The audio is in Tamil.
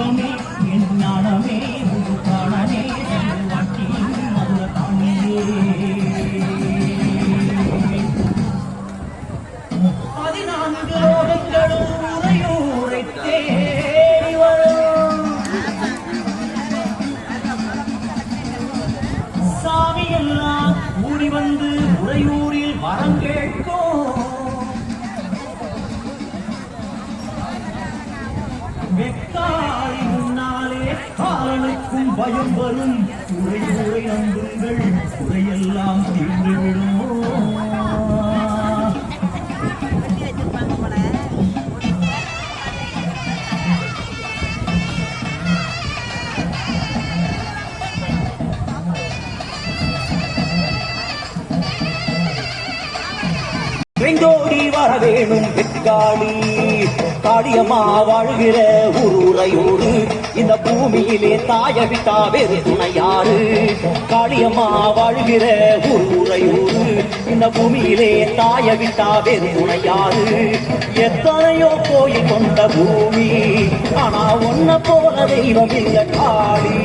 தெய்வமே என்னாடமே சாமியெல்லாம் கூடி வந்து உரையூரில் வரம் கேட்கும். வெக்கா முன்னாலே பயம் வரும். உரை உரை நம்புங்கள். குறையெல்லாம் தீர்ந்துவிடும். வச்சிருப்பாங்க போல வெங்கோடி வர வேணும் வெக்காளி காளியம்மா வாழ்கிற ஊருரையோடு இந்த பூமியிலே தாய விட்டா வேறு துணையாறு காளியம்மா வாழ்கிற ஊருரையோடு இந்த பூமியிலே தாய விட்டா வேறு துணையாறு எத்தனையோ கோயில் கொண்ட பூமி ஆனா ஒன்ன போல தெய்வம் இல்ல காளி.